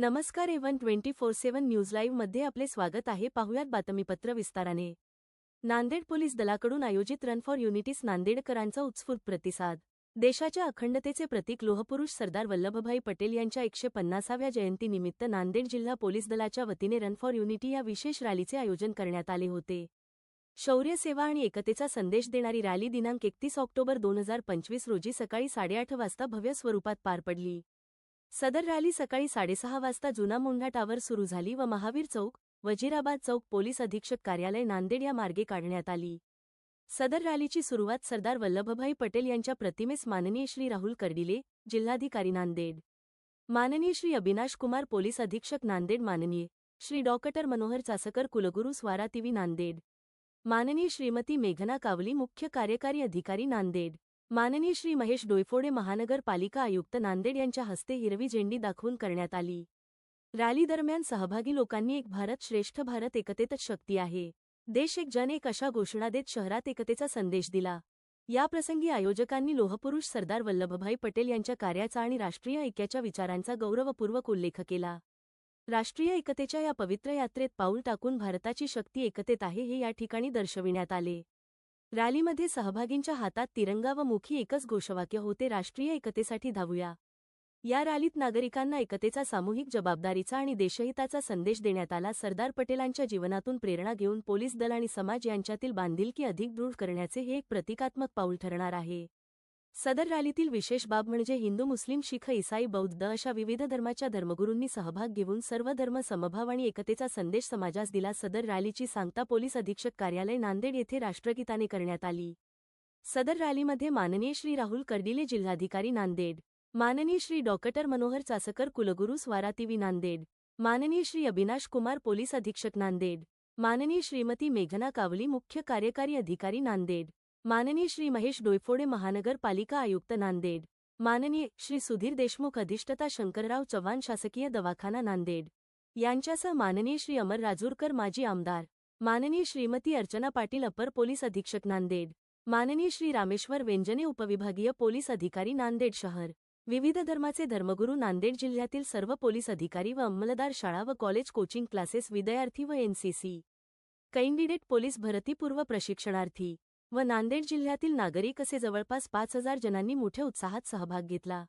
नमस्कार एव्हन twenty four seven news लाईव्हमध्ये आपले स्वागत आहे. पाहुयात बातमीपत्र विस्ताराने. नांदेड पोलीस दलाकडून आयोजित रन फॉर युनिटीस नांदेडकरांचा उत्स्फूर्त प्रतिसाद. देशाच्या अखंडतेचे प्रतीक लोहपुरुष सरदार वल्लभभाई पटेल यांच्या एकशे पन्नासाव्या जयंतीनिमित्त नांदेड जिल्हा पोलीस दलाच्या वतीने रन फॉर युनिटी या विशेष रॅलीचे आयोजन करण्यात आले होते. शौर्य सेवा आणि एकतेचा संदेश देणारी रॅली दिनांक एकतीस ऑक्टोबर दोन हजार पंचवीस रोजी सकाळी साडेआठ वाजता भव्य स्वरूपात पार पडली. सदर रॅली सकाळी साडेसहा वाजता जुना मोंढा टावर सुरू झाली व महावीर चौक वजीराबाद चौक पोलीस अधीक्षक कार्यालय नांदेड या मार्गे काढण्यात आली. सदर रॅलीची सुरुवात सरदार वल्लभभाई पटेल यांच्या प्रतिमेस माननीय श्री राहुल कर्डिले जिल्हाधिकारी नांदेड. माननीय श्री अविनाश कुमार पोलीस अधीक्षक नांदेड माननीय श्री डॉक्टर मनोहर चासकर कुलगुरू स्वारातिवी नांदेड. माननीय श्रीमती मेघना कावली मुख्य कार्यकारी अधिकारी नांदेड. माननीय श्री महेश डोयफोडे महानगरपालिका आयुक्त नांदेड यांच्या हस्ते हिरवी झेंडी दाखवून करण्यात आली. रॅली दरम्यान सहभागी लोकांनी एक भारत श्रेष्ठ भारत एकतेतच शक्ती आहे. देश एक जन एक अशा घोषणा देत शहरात एकतेचा संदेश दिला. याप्रसंगी आयोजकांनी लोहपुरुष सरदार वल्लभभाई पटेल यांच्या कार्याचा आणि राष्ट्रीय ऐक्याच्या विचारांचा गौरवपूर्वक उल्लेख केला. राष्ट्रीय एकतेच्या या पवित्र यात्रेत पाऊल टाकून भारताची शक्ती एकतेत आहे हे या ठिकाणी दर्शविण्यात आले. रॅलीमध्ये सहभागींच्या हातात तिरंगा व मुखी एकच घोषवाक्य होते राष्ट्रीय एकतेसाठी धावूया. या रॅलीत नागरिकांना एकतेचा सामूहिक जबाबदारीचा आणि देशहिताचा संदेश देण्यात आला. सरदार पटेलांच्या जीवनातून प्रेरणा घेऊन पोलीस दल आणि समाज यांच्यातील बांधिलकी अधिक दृढ करण्याचे हे एक प्रतिकात्मक पाऊल ठरणार आहे. सदर रॅलीतील विशेष बाब म्हणजे हिंदू मुस्लिम शीख इसाई बौद्ध अशा विविध धर्माच्या धर्मगुरूंनी सहभाग घेऊन सर्व धर्म समभाव आणि एकतेचा संदेश समाजास दिला. सदर रॅलीची सांगता पोलीस अधीक्षक कार्यालय नांदेड येथे राष्ट्रगीताने करण्यात आली. सदर रॅलीमध्ये माननीय श्री राहुल कर्डिले जिल्हाधिकारी नांदेड माननीय श्री डॉक्टर मनोहर चासकर कुलगुरू स्वारातिवी नांदेड माननीय श्री अविनाश कुमार पोलीस अधीक्षक नांदेड माननीय श्रीमती मेघना कावली मुख्य कार्यकारी अधिकारी नांदेड माननीय श्री महेश डोयफोडे महानगरपालिका आयुक्त नांदेड. माननीय श्री सुधीर देशमुख अधिष्ठता शंकरराव चव्हाण शासकीय दवाखाना नांदेड. यांच्यासह माननीय श्री अमर राजूरकर माजी आमदार. माननीय श्रीमती अर्चना पाटील अपर पोलीस अधीक्षक नांदेड. माननीय श्री रामेश्वर वेंजने उपविभागीय पोलीस अधिकारी नांदेड शहर. विविध धर्माचे धर्मगुरू नांदेड जिल्ह्यातील सर्व पोलीस अधिकारी व अंमलदार शाळा व कॉलेज कोचिंग क्लासेस विद्यार्थी व एनसीसी कैंडिडेट पोलीस भरतीपूर्व प्रशिक्षणार्थी. व नांदेड जिल्ह्यातील नागरिक असे जवळपास पाच हजार जणांनी मोठ्या उत्साहात सहभाग घेतला.